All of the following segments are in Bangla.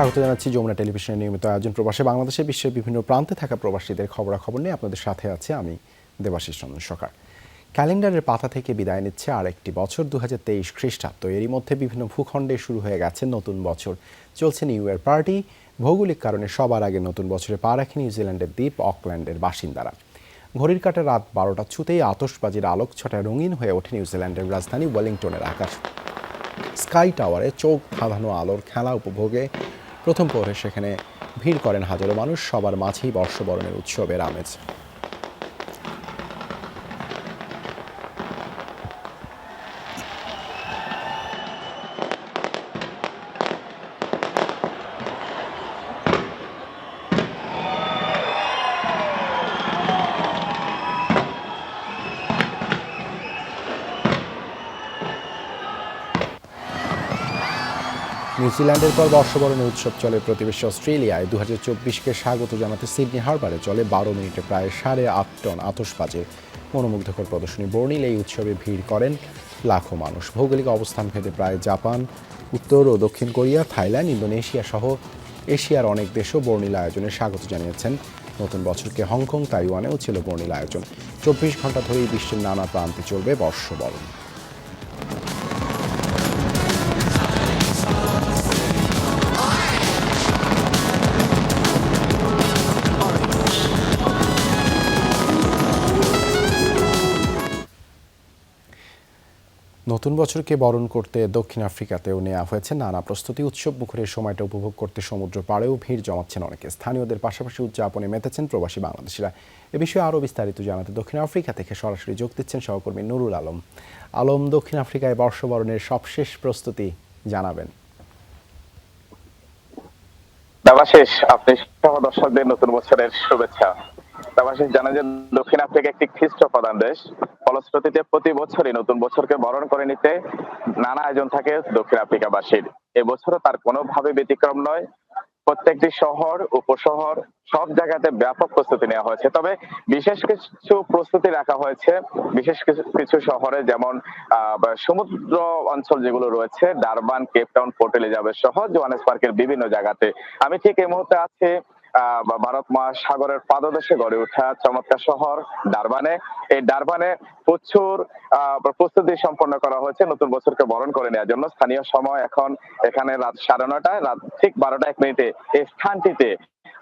স্বাগত জানাচ্ছি যমুনা টেলিভিশনের নিয়মিত আয়োজন প্রবাসে বাংলাদেশে বিশ্বের বিভিন্ন প্রান্তে থাকা প্রবাসীদের খবরাখবর নিয়ে আপনাদের সাথে আছে আমি দেবাশিস রঞ্জন সরকার। ক্যালেন্ডারের পাতা থেকে বিদায় নিচ্ছে আর একটি বছর দু হাজার তেইশ খ্রিস্টাব্দ। এরই মধ্যে বিভিন্ন ভূখণ্ডে শুরু হয়ে গেছে নতুন বছর। চলছে নিউ ইয়ার পার্টি। ভৌগোলিক কারণে সবার আগে নতুন বছরে পা রাখে নিউজিল্যান্ডের দ্বীপ অকল্যান্ডের বাসিন্দারা। ঘড়ির কাটা রাত বারোটা ছুতেই আতশবাজির আলোক ছটায় রঙিন হয়ে ওঠে নিউজিল্যান্ডের রাজধানী ওয়েলিংটনের আকাশ। স্কাই টাওয়ারে চোখ ধাঁধানো আলোর খেলা উপভোগে প্রথম পরে সেখানে ভিড় করেন হাজারো মানুষ সবার মাঝেই বর্ষবরণের উৎসবের আমেজ। নিউজিল্যান্ডের পর বর্ষবরণের উৎসব চলে প্রতিবেশী অস্ট্রেলিয়ায়। দু হাজার চব্বিশকে স্বাগত জানাতে সিডনি হারবারে চলে বারো মিনিটে প্রায় সাড়ে আট টন আতসবাজে মনোমুগ্ধকর প্রদর্শনী বর্ণিল এই উৎসবে ভিড় করেন লাখো মানুষ। ভৌগোলিক অবস্থান ভেদে প্রায় জাপান, উত্তর ও দক্ষিণ কোরিয়া, থাইল্যান্ড, ইন্দোনেশিয়া সহ এশিয়ার অনেক দেশও বর্ণিল আয়োজনে স্বাগত জানিয়েছেন। নতুন বছরকে হংকং, তাইওয়ানেও ছিল বর্ণিল আয়োজন। চব্বিশ ঘণ্টা ধরেই বিশ্বের নানা প্রান্তে চলবে বর্ষবরণ। নতুন বছরকে বরণ করতে দক্ষিণ আফ্রিকাতেও নেওয়া হয়েছে নানা প্রস্তুতি। উৎসব মুখরের সময়টা উপভোগ করতে সমুদ্র পাড়েও ভিড় জমাচ্ছেন অনেকে। স্থানীয়দের পাশাপাশি উদযাপনে মেতেছেন প্রবাসী বাংলাদেশিরা। এ বিষয়ে আরও বিস্তারিত জানাতে দক্ষিণ আফ্রিকা থেকে সরাসরি যোগ দিচ্ছেন সহকর্মী নুরুল আলম। আলম, দক্ষিণ আফ্রিকায় বর্ষবরণের সবশেষ প্রস্তুতি জানাবেন। দেবাশিস, আপনি সহ দর্শকদের নতুন বছরের শুভেচ্ছা। দেবাশিস জানা যে দক্ষিণ আফ্রিকা একটি খ্রিস্ট প্রধান দেশ। ফলশ্রুতিতে প্রতি বছরই নতুন বছরকে বরণ করে নিতে নানা আয়োজন থাকে দক্ষিণ আফ্রিকাবাসীর। এবছরও তার কোনোভাবে ব্যতিক্রম নয়। প্রত্যেকটি শহর, উপশহর, সব জায়গাতে ব্যাপক প্রস্তুতি নেওয়া হয়েছে। তবে বিশেষ কিছু প্রস্তুতি রাখা হয়েছে। বিশেষ কিছু শহরে যেমন সমুদ্র অঞ্চল যেগুলো রয়েছে, ডারবান, কেপটাউন, পোর্ট এলিজাবেথ সহ জোহানেসবার্গের বিভিন্ন জায়গাতে। আমি ঠিক এই মুহূর্তে আছি ভারত মহাসাগরের পাদদেশে গড়ে ওঠা চমৎকার শহর ডারবানে। এই ডারবানে প্রচুর প্রস্তুতি সম্পন্ন করা হয়েছে। নতুন বছরকে বরণ করে নেওয়ার জন্য। স্থানীয় সময় এখন এখানে রাত সাড়ে নটায়, রাত ঠিক বারোটা এক মিনিটে এই স্থানটিতে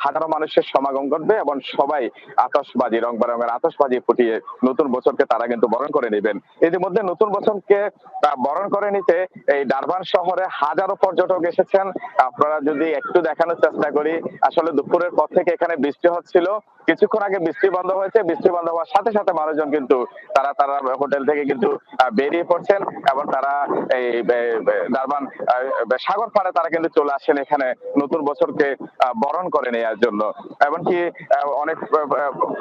হাজারো মানুষের সমাগম ঘটবে এবং সবাই আতশবাজি রং বেরঙের আতশবাজি ফুটিয়ে নতুন বছরকে তারা কিন্তু বরণ করে নেবেন। ইতিমধ্যে নতুন বছরকে বরণ করে নিতে এই ডারবান শহরে হাজারো পর্যটক এসেছেন। আপনারা যদি একটু দেখানোর চেষ্টা করি, আসলে দুপুরের পর থেকে এখানে বৃষ্টি হচ্ছিল। কিছুক্ষণ আগে বৃষ্টি বন্ধ হয়েছে। বৃষ্টি বন্ধ হওয়ার সাথে সাথে মানুষজন কিন্তু তারা তারা হোটেল থেকে কিন্তু বেরিয়ে পড়ছেন এবং তারা এই ডারবান সাগর পাড়ে তারা কিন্তু চলে আসেন এখানে নতুন বছরকে বরণ করে নেওয়ার জন্য। এমনকি অনেক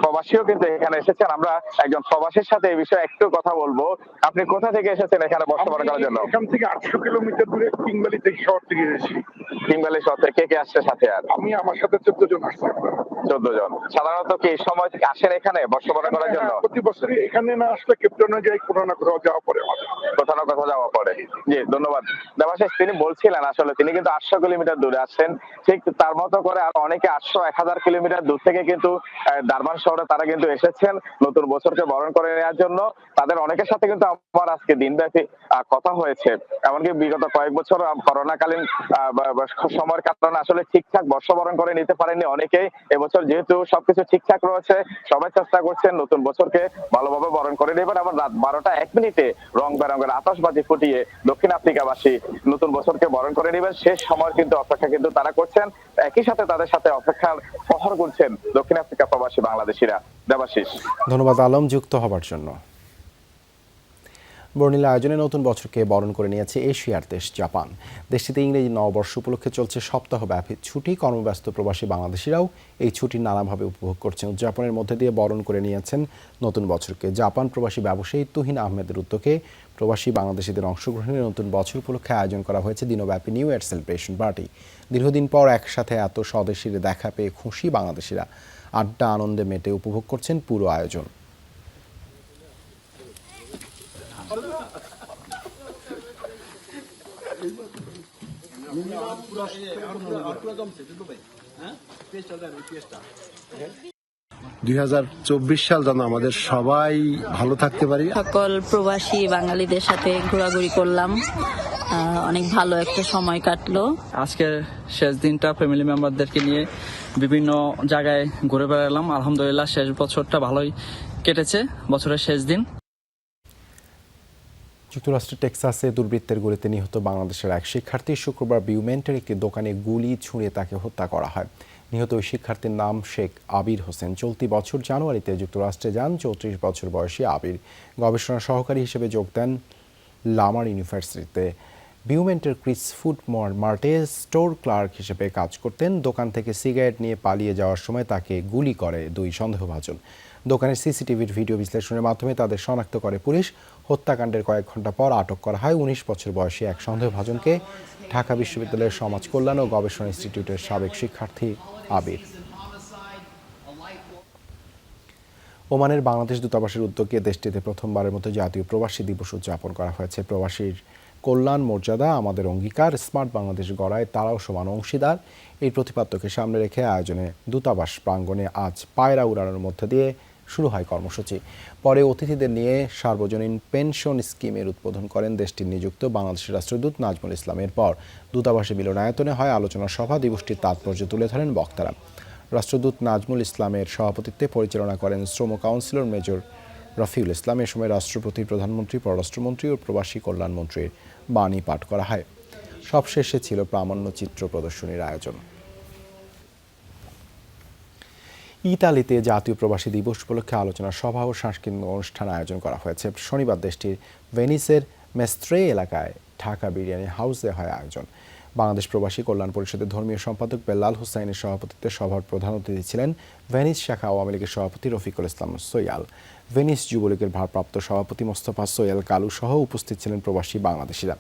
প্রবাসীও কিন্তু এখানে এসেছেন। আমরা একজন প্রবাসীর সাথে এই বিষয়ে একটু কথা বলব। আপনি কোথা থেকে এসেছেন এখানে বর্ষবরণ করার জন্য? এখান থেকে আটশো কিলোমিটার দূরে কিংবালি থেকে শহর থেকে এসেছি। কিংবালি শহর থেকে কে কে আসছে সাথে আর? আমি আমার সাথে চোদ্দ জন আসছি। চোদ্দ জন। সাধারণত কি সময় থেকে আসেন এখানে বর্ষবরণ করার জন্য? হ্যাঁ, প্রতি বছরই এখানে না আসলে কেপ্টনে যাই কোনো না কোথাও যাওয়া আমাদের। কোথাও না কোথাও যাওয়া পড়ে। জি ধন্যবাদ। দেবাশিস তিনি বলছিলেন আসলে তিনি কিন্তু আটশো কিলোমিটার দূরে আসছেন ঠিক তার মতো করে আর অনেকে আটশো এক হাজার কিলোমিটার দূর থেকে কিন্তু দারবান শহরে তারা কিন্তু এসেছেন নতুন বছরকে বরণ করে নেওয়ার জন্য। তাদের অনেকের সাথে কিন্তু আমার আজকে দিনব্যাপী কথা হয়েছে। এমনকি বিগত কয়েক বছর করোনাকালীন সময়ের কারণে আসলে ঠিকঠাক বর্ষবরণ করে নিতে পারেননি অনেকেই। এবছর যেহেতু সবকিছু ঠিকঠাক রয়েছে, সবাই চেষ্টা করছেন নতুন বছরকে ভালোভাবে বরণ করে নেবেন আবার রাত বারোটা এক মিনিটে রং বেরঙের আতশবাজি ফুটিয়ে দক্ষিণ আফ্রিকাবাসী নতুন বছরকে বরণ করে নেবেন। শেষ সময় কিন্তু অপেক্ষা কিন্তু তারা করছেন। একই সাথে তাদের সাথে অপেক্ষার প্রহর করছেন দক্ষিণ আফ্রিকা প্রবাসী বাংলাদেশিরা। দেবাশিস। ধন্যবাদ, আলম, যুক্ত হবার জন্য। বর্ণিলা আয়োজনে নতুন বছরকে বরণ করে নিয়েছে এশিয়ার দেশ জাপান। দেশটিতে ইংরেজি নববর্ষ উপলক্ষে চলছে সপ্তাহব্যাপী ছুটি। কর্মব্যস্ত প্রবাসী বাংলাদেশিরাও এই ছুটি নানাভাবে উপভোগ করছেন। উদযাপনের মধ্যে দিয়ে বরণ করে নিয়েছেন নতুন বছরকে। জাপান প্রবাসী ব্যবসায়ী তুহিন আহমেদের উদ্যোগে প্রবাসী বাংলাদেশিদের অংশগ্রহণে নতুন বছর উপলক্ষে আয়োজন করা হয়েছে দিনব্যাপী নিউ ইয়ার সেলিব্রেশন পার্টি। দীর্ঘদিন পর একসাথে এত স্বদেশীর দেখা পেয়ে খুশি বাংলাদেশিরা। আড্ডা আনন্দে মেতে উপভোগ করছেন পুরো আয়োজন। দু হাজার চব্বিশ সাল যেন আমাদের সবাই ভালো থাকতে পারি। সকল প্রবাসী বাঙালিদের সাথে ঘোরাঘুরি করলাম। অনেক ভালো একটা সময় কাটলো। আজকের শেষ দিনটা ফ্যামিলি মেম্বারদেরকে নিয়ে বিভিন্ন জায়গায় ঘুরে বেড়ালাম। আলহামদুলিল্লাহ শেষ বছরটা ভালোই কেটেছে। বছরের শেষ দিন। যুক্তরাষ্ট্রের টেক্সাসে দুর্বৃত্তের গুলিতে নিহত বাংলাদেশের এক শিক্ষার্থী শুক্রবার বিউমেন্টের একটি দোকানে গুলি ছুঁড়ে তাকে হত্যা করা হয়। নিহত ওই শিক্ষার্থীর নাম শেখ আবির হোসেন। চলতি বছর জানুয়ারিতে যুক্তরাষ্ট্রে যান, চৌত্রিশ বছর বয়সী আবির। গবেষণা সহকারী হিসেবে যোগ দেন লামার ইউনিভার্সিটিতে। বিউমেন্টের ক্রিস ফুড মার্টে স্টোর ক্লার্ক হিসেবে কাজ করতেন। দোকান থেকে সিগারেট নিয়ে পালিয়ে যাওয়ার সময় তাকে গুলি করে দুই সন্দেহভাজন। দোকানের সিসিটিভির ভিডিও বিশ্লেষণের মাধ্যমে তাদের শনাক্ত করে পুলিশ। হত্যাকাণ্ডের কয়েক ঘণ্টা পর আটক করা হয় উনিশ বছর বয়সী এক সন্দেহভাজনকে। ঢাকা বিশ্ববিদ্যালয়ের সমাজ কল্যাণ ও গবেষণা ইনস্টিটিউটের সাবেক শিক্ষার্থী আবির। ওমানের বাংলাদেশ দূতাবাসের উদ্যোগে দেশটিতে প্রথমবারের মতো জাতীয় প্রবাসী দিবস উদযাপন করা হয়েছে। প্রবাসীর কল্যাণ মর্যাদা আমাদের অঙ্গীকার। স্মার্ট বাংলাদেশ গড়ায় তারাও সমান অংশীদার। এই প্রতিপাদ্যকে সামনে রেখে আয়োজনে দূতাবাস প্রাঙ্গণে আজ পায়রা উড়ানোর মধ্য দিয়ে শুরু হয় কর্মসূচি। পরে অতিথিদের নিয়ে সার্বজনীন পেনশন স্কিমের উদ্বোধন করেন দেশটির নিযুক্ত বাংলাদেশের রাষ্ট্রদূত নাজমুল ইসলামের পর। দূতাবাসে মিলনায়তনে হয় আলোচনা সভা, দিবসটির তাৎপর্য তুলে ধরেন বক্তারা। রাষ্ট্রদূত নাজমুল ইসলামের সভাপতিত্বে পরিচালনা করেন শ্রম কাউন্সিলর মেজর রফিউল ইসলাম। এ সময় রাষ্ট্রপতি, প্রধানমন্ত্রী, পররাষ্ট্রমন্ত্রী ও প্রবাসী কল্যাণমন্ত্রীর বাণী পাঠ করা হয়। সবশেষে ছিল প্রামাণ্য চিত্র প্রদর্শনীর আয়োজন। ইতালিতে জাতীয় প্রবাসী দিবস উপলক্ষে আলোচনা সভা ও সাংস্কৃতিক অনুষ্ঠান আয়োজন করা হয়েছে। শনিবার দেশটির ভেনিসের মেস্ট্রে এলাকায় ঢাকা বিরিয়ানি হাউসে হয় আয়োজন। বাংলাদেশ প্রবাসী কল্যাণ পরিষদের ধর্মীয় সম্পাদক বেল্লাল হুসাইনের সভাপতিত্বে সভার প্রধান অতিথি ছিলেন ভেনিস শাখা আওয়ামী লীগের সভাপতি রফিকুল ইসলাম সৈয়াল। ভেনিস যুবলীগের ভারপ্রাপ্ত সভাপতি মোস্তফা সোয়াল কালু সহ উপস্থিত ছিলেন প্রবাসী বাংলাদেশিরা।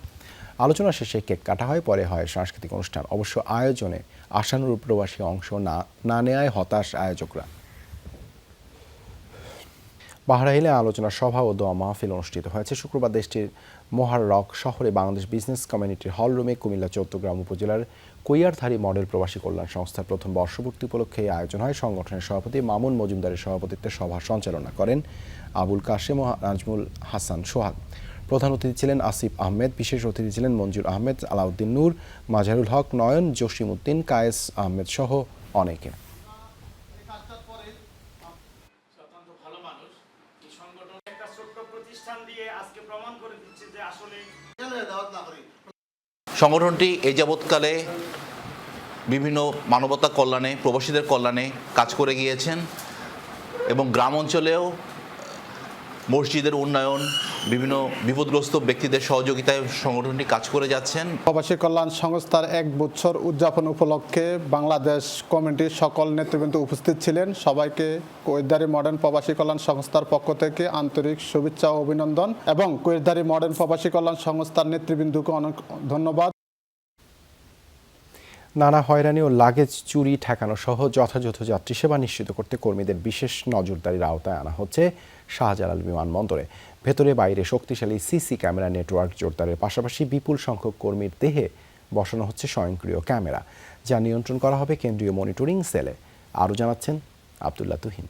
আলোচনা শেষে কেক কাটা হয়, পরে হয় সাংস্কৃতিক অনুষ্ঠান। অবশ্য আয়োজনে আশানুরূপ প্রবাসী অংশ না না নেয় হতাশ আয়োজকরা। বাহরাইলে আলোচনা সভা ও দোয়া মাহফিল অনুষ্ঠিত হয়েছে। শুক্রবার দেশটির মোহাররক শহরে বাংলাদেশ বিজনেস কমিউনিটির হল রুমে কুমিল্লা চৌদ্দগ্রাম উপজেলার কৈয়ারধারী মডেল প্রবাসী কল্যাণ সংস্থার প্রথম বর্ষপূর্তি উপলক্ষে এই আয়োজন হয়। সংগঠনের সভাপতি মামুন মজুমদারের সভাপতিত্বে সভা সঞ্চালনা করেন আবুল কাশেম ও নাজমুল হাসান সোহাগ। প্রধান অতিথি ছিলেন আসিফ আহমেদ, বিশেষ অতিথি ছিলেন মঞ্জুর আহমেদ, আলাউদ্দিন নূর, মাজারুল হক, নয়ন জসিম উদ্দিন কায়েস আহমেদ সহ অনেকে। সংগঠনটি এই যাবৎকালে বিভিন্ন মানবতা কল্যাণে, প্রবাসীদের কল্যাণে কাজ করে গিয়েছেন এবং গ্রাম অঞ্চলেও মসজিদের উন্নয়ন, বিভিন্ন বিপদগ্রস্ত ব্যক্তিদের সহযোগিতায় সংগঠনটি কাজ করে যাচ্ছেন। প্রবাসী কল্যাণ সংস্থার এক বছর উদযাপন উপলক্ষে বাংলাদেশ কমিটির সকল নেতৃবৃন্দ উপস্থিত ছিলেন। সবাইকে কৈরদারি মডার্ন প্রবাসী কল্যাণ সংস্থার পক্ষ থেকে আন্তরিক শুভেচ্ছা ও অভিনন্দন এবং কৈরদারি মডার্ন প্রবাসী কল্যাণ সংস্থার নেতৃবৃন্দকে অনেক ধন্যবাদ। নানা হয়রানি ও লাগেজ চুরি ঠেকানো সহ যথাযথ যাত্রী সেবা নিশ্চিত করতে কর্মীদের বিশেষ নজরদারির আওতায় আনা হচ্ছে শাহজালাল বিমানবন্দরে। ভেতরে বাইরে শক্তিশালী সিসি ক্যামেরা নেটওয়ার্ক জোরদারের পাশাপাশি বিপুল সংখ্যক কর্মীর দেহে বসানো হচ্ছে স্বয়ংক্রিয় ক্যামেরা, যা নিয়ন্ত্রণ করা হবে কেন্দ্রীয় মনিটরিং সেলে। আরও জানাচ্ছেন আবদুল্লাহ তুহিন।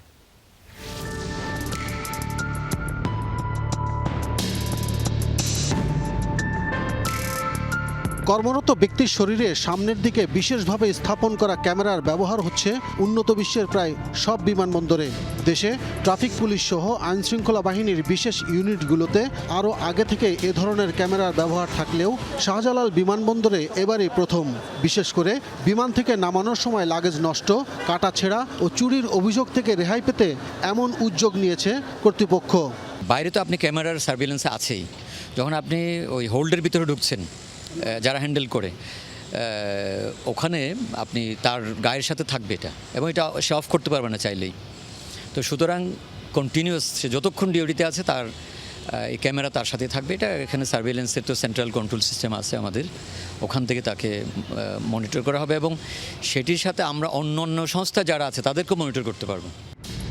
কর্মরত ব্যক্তির শরীরে সামনের দিকে বিশেষভাবে স্থাপন করা ক্যামেরার ব্যবহার হচ্ছে উন্নত বিশ্বের প্রায় সব বিমানবন্দরে। দেশে ট্রাফিক পুলিশ সহ আইনশৃঙ্খলা বাহিনীর বিশেষ ইউনিটগুলোতে আরও আগে থেকে এ ধরনের ক্যামেরার ব্যবহার থাকলেও শাহজালাল বিমানবন্দরে এবারই প্রথম। বিশেষ করে বিমান থেকে নামানোর সময় লাগেজ নষ্ট, কাটা ছেঁড়া ও চুরির অভিযোগ থেকে রেহাই পেতে এমন উদ্যোগ নিয়েছে কর্তৃপক্ষ। বাইরে তো আপনি ক্যামেরার সার্ভিলেন্স আছেই। যখন আপনি ওই হোল্ডের ভিতরে ঢুকছেন যারা হ্যান্ডেল করে ওখানে আপনি তার গায়ের সাথে থাকবে এটা এবং এটা সে অফ করতে পারবে না চাইলেই। তো সুতরাং কন্টিনিউয়াস সে যতক্ষণ ডিউটিতে আছে তার এই ক্যামেরা তার সাথে থাকবে। এটা এখানে সার্ভিলেন্সের তো সেন্ট্রাল কন্ট্রোল সিস্টেম আছে আমাদের। ওখান থেকে তাকে মনিটর করা হবে এবং সেটির সাথে আমরা অন্য অন্য সংস্থা যারা আছে তাদেরকেও মনিটর করতে পারব।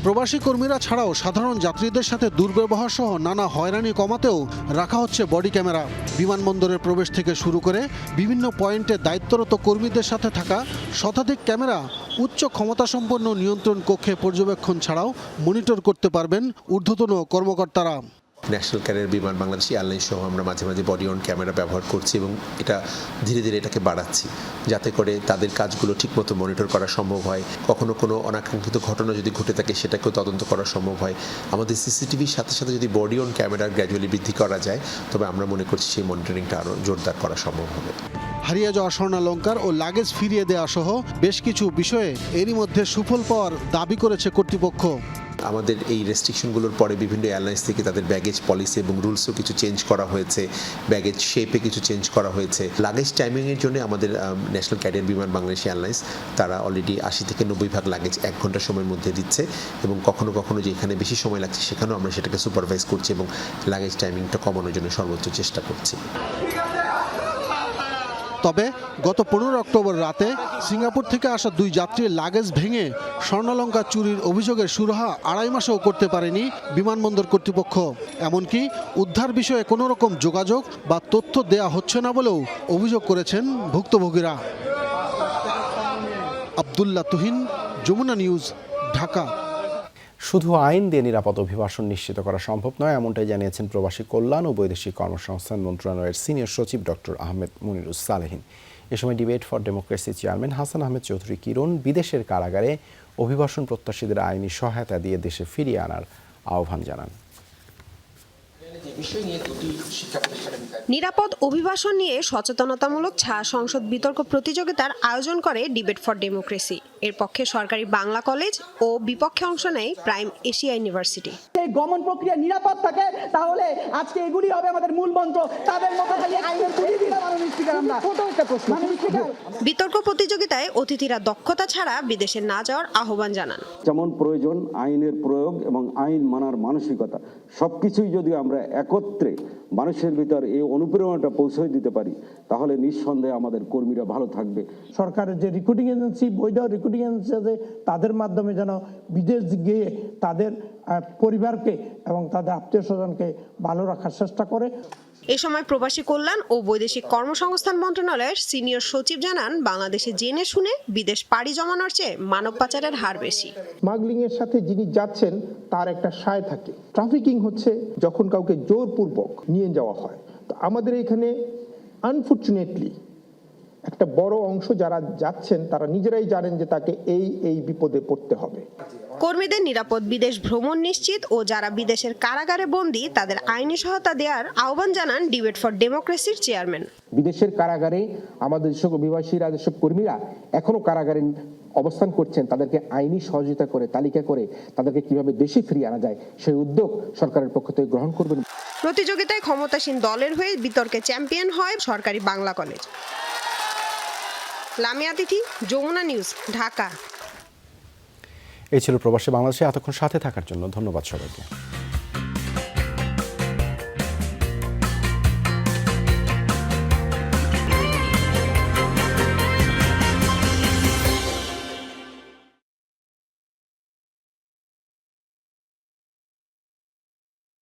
প্রবাসী কর্মীরা ছাড়াও সাধারণ যাত্রীদের সাথে দুর্ব্যবহার সহ নানা হয়রানি কমাতেও রাখা হচ্ছে বডি ক্যামেরা। বিমানবন্দরের প্রবেশ থেকে শুরু করে বিভিন্ন পয়েন্টে দায়িত্বরত কর্মীদের সাথে থাকা শতাধিক ক্যামেরা উচ্চ ক্ষমতাসম্পন্ন নিয়ন্ত্রণ কক্ষে পর্যবেক্ষণ ছাড়াও মনিটর করতে পারবেন ঊর্ধ্বতন কর্মকর্তারা। ন্যাশনাল ক্যারিয়ার বিমান বাংলাদেশ এয়ারলাইন্স সহ আমরা মাঝে মাঝে বডি অন ক্যামেরা ব্যবহার করছি এবং এটা ধীরে ধীরে এটাকে বাড়াচ্ছি, যাতে করে তাদের কাজগুলো ঠিকমতো মনিটর করা সম্ভব হয়। কখনো কোনো অনাকাঙ্ক্ষিত ঘটনা যদি ঘটে থাকে, সেটাকেও তদন্ত করা সম্ভব হয়। আমাদের সিসিটিভির সাথে সাথে যদি বডি অন ক্যামেরা গ্র্যাজুয়ালি বৃদ্ধি করা যায়, তবে আমরা মনে করছি সেই মনিটরিংটা আরও জোরদার করা সম্ভব হবে। হারিয়ে যাওয়া স্বর্ণালঙ্কার ও লাগেজ ফিরিয়ে দেওয়া সহ বেশ কিছু বিষয়ে এরই মধ্যে সুফল পাওয়ার দাবি করেছে কর্তৃপক্ষ। আমাদের এই রেস্ট্রিকশনগুলোর পরে বিভিন্ন এয়ারলাইন্স থেকে তাদের ব্যাগেজ পলিসি এবং রুলসও কিছু চেঞ্জ করা হয়েছে ব্যাগেজ শেপে কিছু চেঞ্জ করা হয়েছে। লাগেজ টাইমিংয়ের জন্য আমাদের ন্যাশনাল ক্যারিয়ার বিমান বাংলাদেশ এয়ারলাইন্স তারা অলরেডি আশি থেকে নব্বই ভাগ লাগেজ এক ঘণ্টা সময়ের মধ্যে দিচ্ছে এবং কখনো কখনো যেখানে বেশি সময় লাগছে সেখানেও আমরা সেটাকে সুপারভাইজ করছি এবং লাগেজ টাইমিংটা কমানোর জন্য সর্বোচ্চ চেষ্টা করছি। তবে গত পনেরো অক্টোবর রাতে সিঙ্গাপুর থেকে আসা দুই যাত্রীর লাগেজ ভেঙে স্বর্ণালঙ্কা চুরির অভিযোগের সুরাহা আড়াই মাসেও করতে পারেনি বিমানবন্দর কর্তৃপক্ষ। এমনকি উদ্ধার বিষয়ে কোনো রকম যোগাযোগ বা তথ্য দেয়া হচ্ছে না বলেও অভিযোগ করেছেন ভুক্তভোগীরা। আবদুল্লাহ তুহিন, যমুনা নিউজ, ঢাকা। শুধু আইন দিয়ে নিরাপদ অভিবাসন নিশ্চিত করা সম্ভব নয়, এমনটাই জানিয়েছেন প্রবাসী কল্যাণ ও বৈদেশিক কর্মসংস্থান মন্ত্রণালয়ের সিনিয়র সচিব ডক্টর আহমেদ মুনিরুস সালেহিন। এ সময় debate for democracy chairman Hasan Ahmed Chowdhury Kiron বিদেশের কারাগারে অভিবাসন প্রত্যাশীদের আইনি সহায়তা দিয়ে দেশে ফিরিয়ে আনার আহ্বান জানান। নিরাপদ অভিবাসন নিয়ে সচেতনতামূলক ছায়া সংসদ বিতর্ক প্রতিযোগিতার আয়োজন করে ডিবেট ফর ডেমোক্রেসি। এর পক্ষে সরকারি বাংলা কলেজ ও বিপক্ষে অংশ নেয় প্রাইম এশিয়া ইউনিভার্সিটি। এই গমন প্রক্রিয়া নিরাপদ থাকে তাহলে আজকে এগুলি হবে আমাদের মূল মন্ত্র। তাদের মতো খালি আইনের তুলি দিলাম আমরা। ছোট একটা প্রশ্ন। বিতর্ক প্রতিযোগিতায় অতিথিরা দক্ষতা ছাড়া বিদেশে না যাওয়ার আহ্বান জানান। যেমন প্রয়োজন আইনের প্রয়োগ এবং আইন মানার মানসিকতা। সবকিছুই যদি আমরা একত্রে মানুষের ভিতর এই অনুপ্রেরণাটা পৌঁছে দিতে পারি, তাহলে নিঃসন্দেহে আমাদের কর্মীরা ভালো থাকবে। সরকারের যে রিক্রুটিং এজেন্সি বৈধ রিক্রুটিং এজেন্সি আছে, তাদের মাধ্যমে যেন বিদেশ গিয়ে তাদের পরিবারকে এবং তাদের আত্মীয় স্বজনকে ভালো রাখার চেষ্টা করে। এ সময় প্রবাসী কল্যাণ ও বৈদেশিক কর্মসংস্থান মন্ত্রণালয়ের সিনিয়র সচিব জানান, বাংলাদেশে জেনে শুনে বিদেশ পাড়ি জমানোর চেয়ে মানব পাচারের হার বেশি। স্মাগলিং এর সাথে যিনি যাচ্ছেন, তার একটা সায় থাকে। ট্রাফিকিং হচ্ছে যখন কাউকে জোরপূর্বক নিয়ে যাওয়া হয়। তো আমাদের এখানে আনফর্চুনেটলি একটা বড় অংশ যারা যাচ্ছেন তারা নিজেরাই জানেন যে তাকে এই এই বিপদে পড়তে হবে। কর্মীদের নিরাপদ বিদেশ ভ্রমণ নিশ্চিত ও যারা বিদেশের কারাগারে বন্দী তাদের আইনি সহায়তা দেওয়ার আহ্বান জানান ডিবেট ফর ডেমোক্রেসির চেয়ারম্যান। বিদেশের কারাগারে আমাদের যেসব অভিবাসীরা যেসব কর্মীরা এখনও কারাগারে অবস্থান করছেন তাদেরকে আইনি সহযোগিতা করে তালিকা করে তাদেরকে কীভাবে দেশে ফিরিয়ে আনা যায় সেই উদ্যোগ সরকারের পক্ষ থেকে গ্রহণ করবেন। প্রতিযোগিতায় ক্ষমতাসীন দলের হয়ে বিতর্কে চ্যাম্পিয়ন হয় সরকারি বাংলা কলেজ। লামিয়া তিথি, যমুনা নিউজ, ঢাকা। এই ছিল প্রবাসী বাংলাদেশে এতক্ষণ সাথে থাকার জন্য ধন্যবাদ সবাইকে।